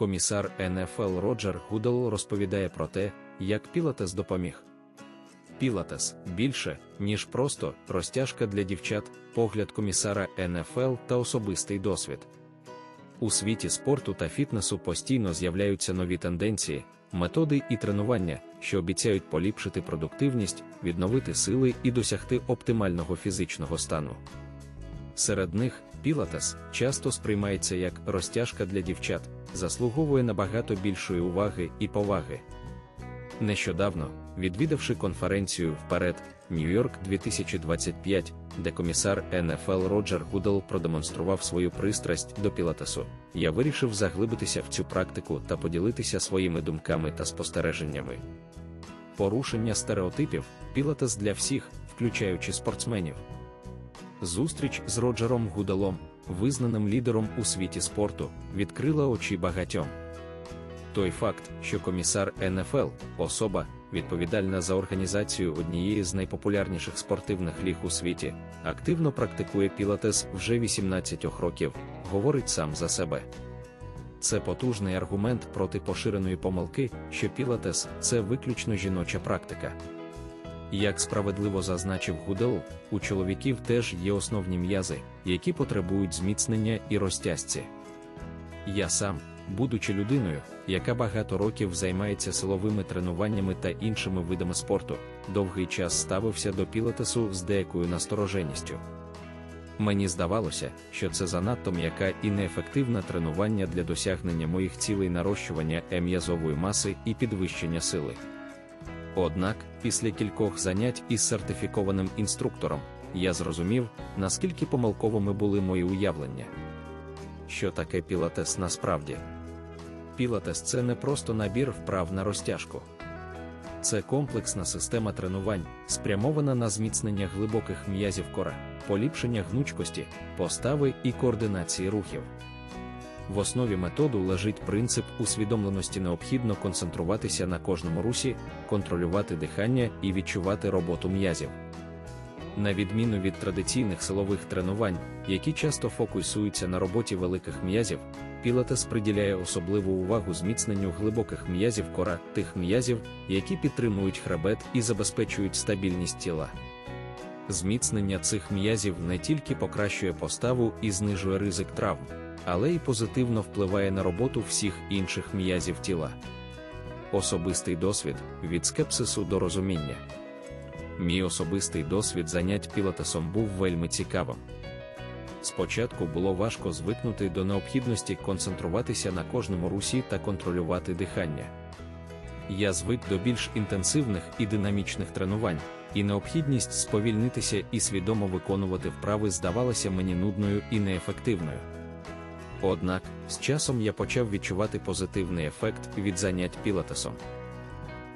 Комісар НФЛ Роджер Гудел розповідає про те, як Пілатес допоміг. Пілатес більше, ніж просто розтяжка для дівчат, погляд комісара НФЛ та особистий досвід. У світі спорту та фітнесу постійно з'являються нові тенденції, методи і тренування, що обіцяють поліпшити продуктивність, відновити сили і досягти оптимального фізичного стану. Серед них пілатес часто сприймається як розтяжка для дівчат, заслуговує набагато більшої уваги і поваги. Нещодавно, відвідавши конференцію вперед Нью-Йорк 2025, де комісар НФЛ Роджер Гудел продемонстрував свою пристрасть до пілатесу, я вирішив заглибитися в цю практику та поділитися своїми думками та спостереженнями. Порушення стереотипів пілатес для всіх, включаючи спортсменів. Зустріч з Роджером Гуделом, визнаним лідером у світі спорту, відкрила очі багатьом. Той факт, що комісар НФЛ, особа, відповідальна за організацію однієї з найпопулярніших спортивних ліг у світі, активно практикує пілатес вже 18 років, говорить сам за себе. Це потужний аргумент проти поширеної помилки, що пілатес це виключно жіноча практика. Як справедливо зазначив Гудел, у чоловіків теж є основні м'язи, які потребують зміцнення і розтяжці. Я сам, будучи людиною, яка багато років займається силовими тренуваннями та іншими видами спорту, довгий час ставився до пілатесу з деякою настороженістю. Мені здавалося, що це занадто м'яка і неефективне тренування для досягнення моїх цілей нарощування м'язової маси і підвищення сили. Однак, після кількох занять із сертифікованим інструктором, я зрозумів, наскільки помилковими були мої уявлення. Що таке пілатес насправді? Пілатес це не просто набір вправ на розтяжку. Це комплексна система тренувань, спрямована на зміцнення глибоких м'язів кора, поліпшення гнучкості, постави і координації рухів. В основі методу лежить принцип усвідомленості необхідно концентруватися на кожному русі, контролювати дихання і відчувати роботу м'язів. На відміну від традиційних силових тренувань, які часто фокусуються на роботі великих м'язів, пілатес приділяє особливу увагу зміцненню глибоких м'язів кора тих м'язів, які підтримують хребет і забезпечують стабільність тіла. Зміцнення цих м'язів не тільки покращує поставу і знижує ризик травм але й позитивно впливає на роботу всіх інших м'язів тіла. Особистий досвід від скепсису до розуміння. Мій особистий досвід занять пілатесом був вельми цікавим. Спочатку було важко звикнути до необхідності концентруватися на кожному русі та контролювати дихання. Я звик до більш інтенсивних і динамічних тренувань, і необхідність сповільнитися і свідомо виконувати вправи здавалася мені нудною і неефективною. Однак, з часом я почав відчувати позитивний ефект від занять пілатесом.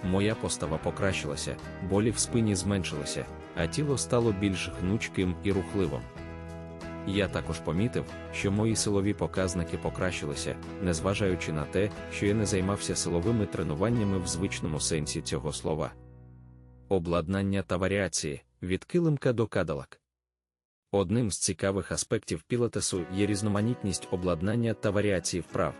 Моя постава покращилася, болі в спині зменшилися, а тіло стало більш гнучким і рухливим. Я також помітив, що мої силові показники покращилися, незважаючи на те, що я не займався силовими тренуваннями в звичному сенсі цього слова. Обладнання та варіації від килимка до кадалак. Одним з цікавих аспектів пілатесу є різноманітність обладнання та варіації вправ.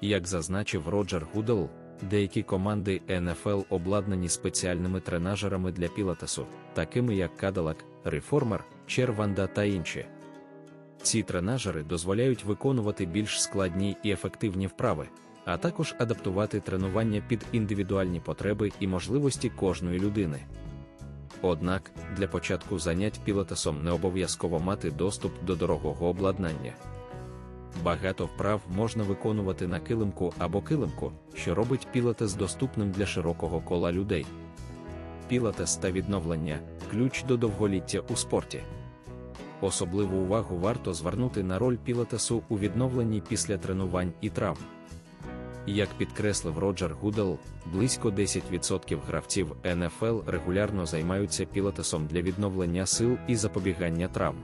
Як зазначив Роджер Гудел, деякі команди НФЛ обладнані спеціальними тренажерами для пілатесу, такими як Cadillac, Reformer, Черванда та інші. Ці тренажери дозволяють виконувати більш складні і ефективні вправи, а також адаптувати тренування під індивідуальні потреби і можливості кожної людини. Однак, для початку занять пілатесом не обов'язково мати доступ до дорогого обладнання. Багато вправ можна виконувати на килимку або килимку, що робить пілатес доступним для широкого кола людей. Пілатес та відновлення ключ до довголіття у спорті. Особливу увагу варто звернути на роль пілатесу у відновленні після тренувань і травм. Як підкреслив Роджер Гудел, близько 10% гравців НФЛ регулярно займаються пілатесом для відновлення сил і запобігання травм.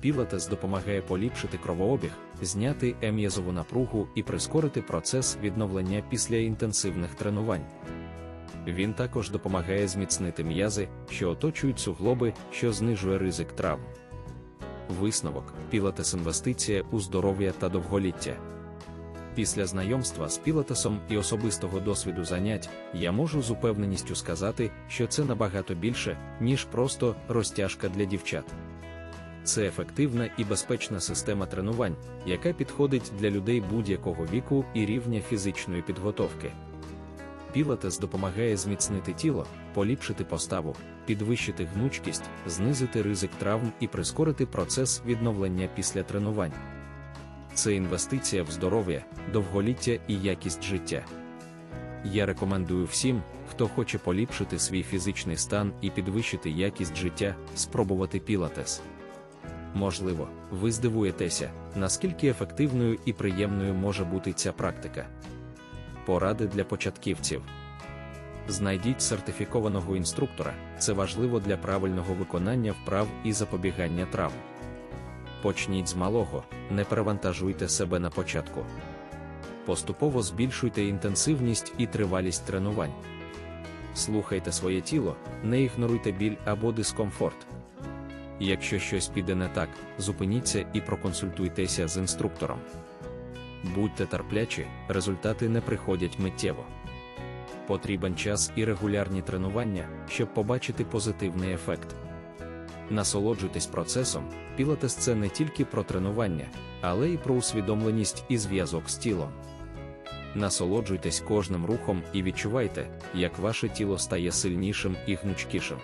Пілатес допомагає поліпшити кровообіг, зняти ем'язову напругу і прискорити процес відновлення після інтенсивних тренувань. Він також допомагає зміцнити м'язи, що оточують суглоби, що знижує ризик травм. Висновок пілатес інвестиція у здоров'я та довголіття. Після знайомства з пілатесом і особистого досвіду занять, я можу з упевненістю сказати, що це набагато більше, ніж просто розтяжка для дівчат. Це ефективна і безпечна система тренувань, яка підходить для людей будь-якого віку і рівня фізичної підготовки. Пілатес допомагає зміцнити тіло, поліпшити поставу, підвищити гнучкість, знизити ризик травм і прискорити процес відновлення після тренувань. Це інвестиція в здоров'я, довголіття і якість життя. Я рекомендую всім, хто хоче поліпшити свій фізичний стан і підвищити якість життя, спробувати пілатес. Можливо, ви здивуєтеся, наскільки ефективною і приємною може бути ця практика. Поради для початківців. Знайдіть сертифікованого інструктора, це важливо для правильного виконання вправ і запобігання травм. Почніть з малого, не перевантажуйте себе на початку. Поступово збільшуйте інтенсивність і тривалість тренувань. Слухайте своє тіло, не ігноруйте біль або дискомфорт. Якщо щось піде не так, зупиніться і проконсультуйтеся з інструктором. Будьте терплячі, результати не приходять миттєво. Потрібен час і регулярні тренування, щоб побачити позитивний ефект. Насолоджуйтесь процесом, пілатес це не тільки про тренування, але й про усвідомленість і зв'язок з тілом. Насолоджуйтесь кожним рухом і відчувайте, як ваше тіло стає сильнішим і гнучкішим.